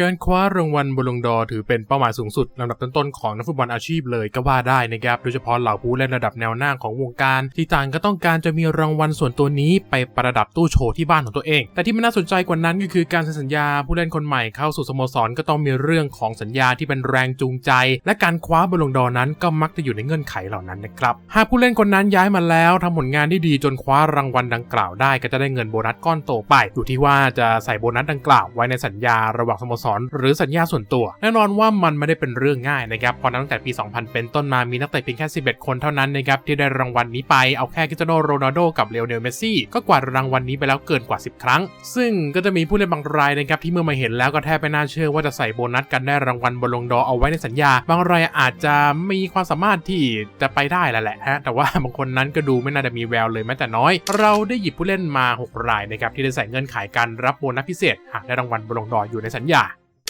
การคว้ารางวัลบอลลงดอร์ถือเป็นเป้าหมายสูงสุดลำดับต้นๆของนักฟุตบอลอาชีพเลยก็ว่าได้นะครับ โดยเฉพาะเหล่าผู้เล่นระดับแนวหน้าของวงการ ที่ต่างก็ต้องการจะมีรางวัลส่วนตัวนี้ไปประดับตู้โชว์ที่บ้านของตัวเอง แต่ที่มันน่าสนใจกว่านั้นก็คือการเซ็นสัญญาผู้เล่นคนใหม่เข้าสู่สโมสรก็ต้องมีเรื่องของสัญญาที่เป็นแรงจูงใจ และการคว้าบอลลงดอร์นั้นก็มักจะอยู่ในเงื่อนไขเหล่านั้นนะครับหากผู้เล่นคนนั้นย้ายมาแล้วทำผลงานที่ดีจนคว้ารางวัลดังกล่าวได้ ก็จะได้เงินโบนัสก้อนโตไปอยู่ที่ว่าจะใส่โบนัสดังกล่าวไว้ในสัญญาระหว่างสโมสรหรือสัญญาส่วนตัว แน่นอนว่ามันไม่ได้เป็นเรื่องง่ายนะครับเพราะตั้งแต่ปี 2000 เป็นต้นมามีนักเตะเพียงแค่ 11 คนเท่านั้นนะครับที่ได้รางวัลนี้ไปเอาแค่คริสเตียโนโรนัลโดกับเลโอเนลเมสซี่ก็กวาดรางวัลนี้ไปแล้วเกินกว่า 10 ครั้ง ซึ่งก็จะมีผู้เล่นบางรายนะครับที่เมื่อมาเห็นแล้วก็แทบไม่น่าเชื่อว่าจะใส่โบนัสกันได้รางวัลบอลลงดอร์เอาไว้ในสัญญา บางรายอาจจะมีความสามารถที่จะไปได้แล้วแหละฮะแต่ว่าบางคนนั้นก็ดูไม่น่าจะมีแววเลยแม้แต่น้อย เราได้หยิบผู้เล่นมา 6 รายนะครับที่ได้ใส่เงื่อนไขการรับโบนัสพิเศษหากได้รางวัลบอลลงดออยู่ในสัญญา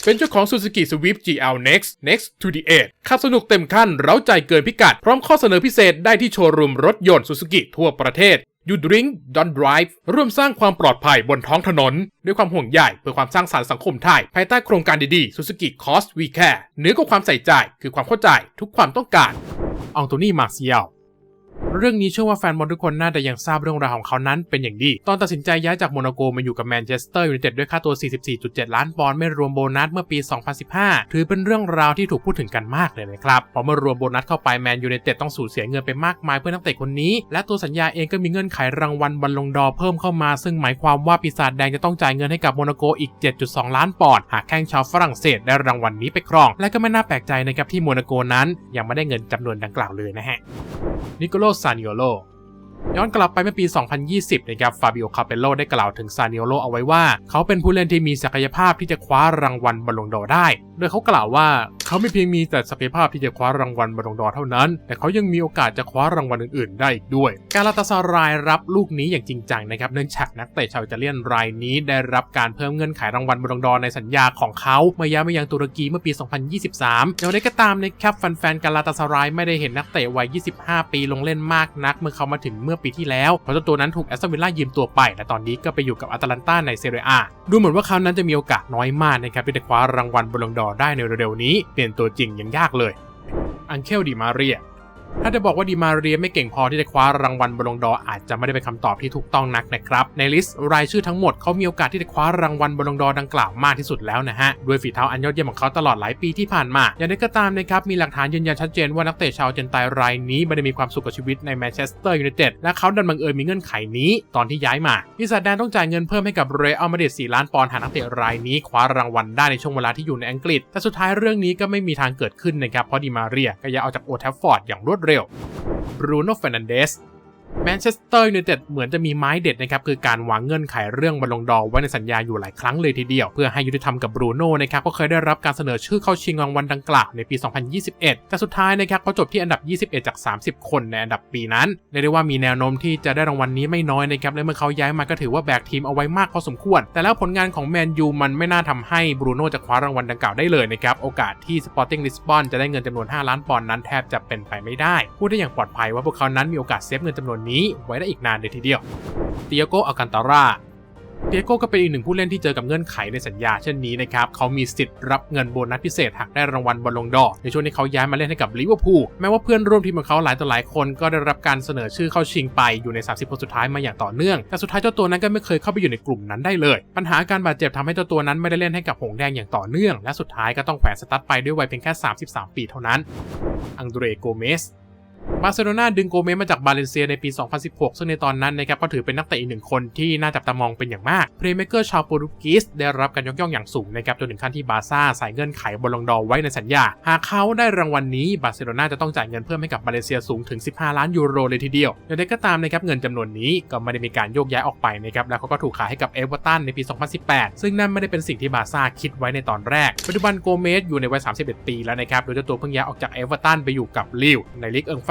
เป็นเจ้าของ Suzuki Swift GL Next Next to the Edge ขับสนุกเต็มขั้น เร้าใจเกินพิกัด พร้อมข้อเสนอพิเศษได้ที่โชว์รูมรถยนต์ Suzuki ทั่วประเทศ You Drink Don't Drive ร่วมสร้างความปลอดภัยบนท้องถนน ด้วยความห่วงใยเพื่อความสร้างสรรค์สังคมไทย ภายใต้โครงการดีๆ Suzuki Cost We Care เหนือกว่าความใส่ใจคือความเข้าใจทุกความต้องการองโตนี่มาเซียล เรื่องนี้เชื่อว่าแฟนบอลทุกคนน่าจะยังทราบเรื่องราวของเขานั้นเป็นอย่างดี ตอนตัดสินใจย้ายจากโมนาโกมาอยู่กับแมนเชสเตอร์ยูไนเต็ดด้วยค่าตัว 44.7 ล้านปอนด์ไม่รวมโบนัสเมื่อปี 2015 ถือเป็นเรื่องราวที่ถูกพูดถึงกันมากเลยนะครับพอเมื่อรวมโบนัสเข้าไปแมนยูไนเต็ดต้องสูญเสียเงินไปมากมายเพื่อนักเตะคนนี้ และตัวสัญญาเองก็มีเงื่อนไขรางวัลบอลลงดอเพิ่มเข้ามา ซึ่งหมายความว่าปีศาจแดงจะต้องจ่ายเงินให้กับโมนาโกอีก 7.2 ล้านปอนด์หากแข้งชาวฝรั่งเศสได้รางวัลนี้ไปครอง และก็ไม่น่าแปลกใจนะครับที่โมนาโกนั้นยังไม่ได้เงินจำนวนดังกล่าวเลยนะฮะ นิโคโลซานิโอโลย้อนกลับไปเมื่อปี 2020 นะครับ ฟาบิโอ คาเปโลได้กล่าวถึงซานิโอโลเอาไว้ว่า เขาเป็นผู้เล่นที่มีศักยภาพที่จะคว้ารางวัลบอลลงดอร์ได้ โดยเขากล่าวว่าเขาไม่เพียงมีแต่ศักยภาพที่จะคว้ารางวัลบอลลงดอร์เท่านั้น แต่เขายังมีโอกาสจะคว้ารางวัลอื่นๆ ได้อีกด้วย กาลาตาซารายรับลูกนี้อย่างจริงจังนะครับเนื่องจากนักเตะชาวอิตาเลียนรายนี้ได้รับการเพิ่มเงื่อนไขรางวัลบอลลงดอร์ในสัญญาของเขาเมื่อย้ายมายังตุรกีเมื่อปี 2023อย่างไรก็ตามนะครับแฟนๆกาลาตาซารายไม่ได้เห็นนักเตะวัย 25 ปีลงเล่นมากนัก เมื่อเขามาถึงเมื่อปีที่แล้วเพราะตัวนั้นถูกแอสตันวิลล่ายืมตัวไป และตอนนี้ก็ไปอยู่กับอตาลันตาในเซเรียอาดูเหมือนว่าเขานั้นจะมีโอกาสน้อยมากนะครับที่จะคว้ารางวัลบอลงดอร์ได้ในเร็วๆนี้เปลี่ยนตัวจริงยังยากเลย อังเคลดิมาเรีย ถ้าจะบอกว่าดิมาเรียไม่เก่งพอที่จะคว้ารางวัลบอลลงดอร์อาจจะไม่ได้เป็นคำตอบที่ถูกต้องนักนะครับในลิสต์รายชื่อทั้งหมดเขามีโอกาสที่จะคว้ารางวัลบอลลงดอร์ดังกล่าวมากที่สุดแล้วนะฮะด้วยฝีเท้าอันยอดเยี่ยมของเขาตลอดหลายปีที่ผ่านมา อย่างไรก็ตามนะครับมีหลักฐานยืนยันชัดเจนว่านักเตะชาวอร์เจนไตรายนี้ไม่ได้มีความสุขกับชีวิตในแมนเชสเตอร์ยูไนเต็ดและเขาดันบังเอิญมีเงื่อนไขนี้ตอนที่ย้ายมาปีศาจแดงต้องจ่ายเงินเพิ่มให้กับเรอัลมาดริด4ล้านปอนด์หากนักเตะรายนี้คว้ารางวัลได้ในช่วงเวลาที่อยู่ในอังกฤษ แต่สุดท้ายเรื่องนี้ก็ไม่มีทางเกิดขึ้นนะครับเพราะดิมาเรียก็ย้ายออกจากโอทัฟฟอร์ดอย่างรวดเร็วบรูโน่เฟรนันเดส แมนเชสเตอร์ยูไนเต็ดเหมือนจะมีไม้เด็ดนะครับคือการวางเงื่อนไขเรื่องบอลลงดอไว้ในสัญญาอยู่หลายครั้งเลยทีเดียว เพื่อให้ยุติธรรมกับบรูโน่นะครับก็เคยได้รับการเสนอชื่อเข้าชิงรางวัลดังกล่าวในปี 2021 แต่สุดท้ายนะครับเขาจบที่อันดับ 21 จาก 30 คนในอันดับปีนั้นเรียกได้ว่ามีแนวโน้มที่จะได้รางวัลนี้ไม่น้อยนะครับและเมื่อเขาย้ายมาก็ถือว่าแบกทีมเอาไว้มากพอสมควร แต่แล้วผลงานของแมนยูมันไม่น่าทำให้บรูโน่จะคว้ารางวัลดังกล่าวได้เลยนะครับโอกาสที่สปอร์ติ้งลิสบอนจะได้เงินจำนวน 5 ล้านปอนด์นั้นแทบจะเป็นไปไม่ได้พูดได้อย่างปลอดภัยว่าพวกเขานั้นมีโอกาสเซฟเงินจำนวนนี้ไว้ได้อีกนานเลยทีเดียวเตียโกอัลกันตาร่าเตียโก้ก็เป็นอีกหนึ่งผู้เล่นที่เจอกับเงื่อนไขในสัญญาเช่นนี้นะครับ เขามีสิทธิ์รับเงินโบนัสพิเศษหากได้รางวัลบอลลงดอร์ในช่วงที่เขาย้ายมาเล่นให้กับลิเวอร์พูลแม้ว่าเพื่อนร่วมทีมของเขาหลายต่อหลายคนก็ได้รับการเสนอชื่อเข้าชิงไปอยู่ใน 30 คนสุดท้ายมาอย่างต่อเนื่อง แต่สุดท้ายเจ้าตัวนั้นก็ไม่เคยเข้าไปอยู่ในกลุ่มนั้นได้เลย ปัญหาการบาดเจ็บทำให้เจ้าตัวนั้นไม่ได้เล่นให้กับหงแดงอย่างต่อเนื่อง และสุดท้ายก็ต้องแขวนสตั๊ดไปด้วยวัยเพียงแค่ 33 ปีเท่านั้น อังเดรโกเมส บาร์เซโลนาดึงโกเมสมาจากบาเลนเซียในปี 2016 ซึ่งในตอนนั้นนะครับก็ถือเป็นนักเตะอีกหนึ่งคนที่น่าจับตามองเป็นอย่างมากเพลย์เมเกอร์ชาวโปรตุเกสได้รับการยกย่องอย่างสูงนะครับจนถึงขั้นที่บาร์ซ่าใส่เงื่อนไขบอลลงดอร์ไว้ในสัญญา หากเขาได้รางวัลนนี้บาร์เซโลนาจะต้องจ่ายเงินเพิ่มให้กับบาเลนเซียสูงถึง 15 ล้านยูโรเลยทีเดียวอย่างไรก็ตามนะครับเงินจำนวนนี้ก็ไม่ได้มีการโยกย้ายออกไปนะครับแล้วเขาก็ถูกขายให้กับเอเวอร์ตันในปี 2018 ซึ่งนั่นไม่ได้เป็นสิ่งที่บาร์ซ่าคิดไว้ในตอนแรกปัจจุบันโกเมสอยู่ในวัย 31 ปีแล้วนะครับโดยเจ้าตัวเพิ่งย้ายออกจากเอเวอร์ตันไปอยู่กับลิวในลีกเอิง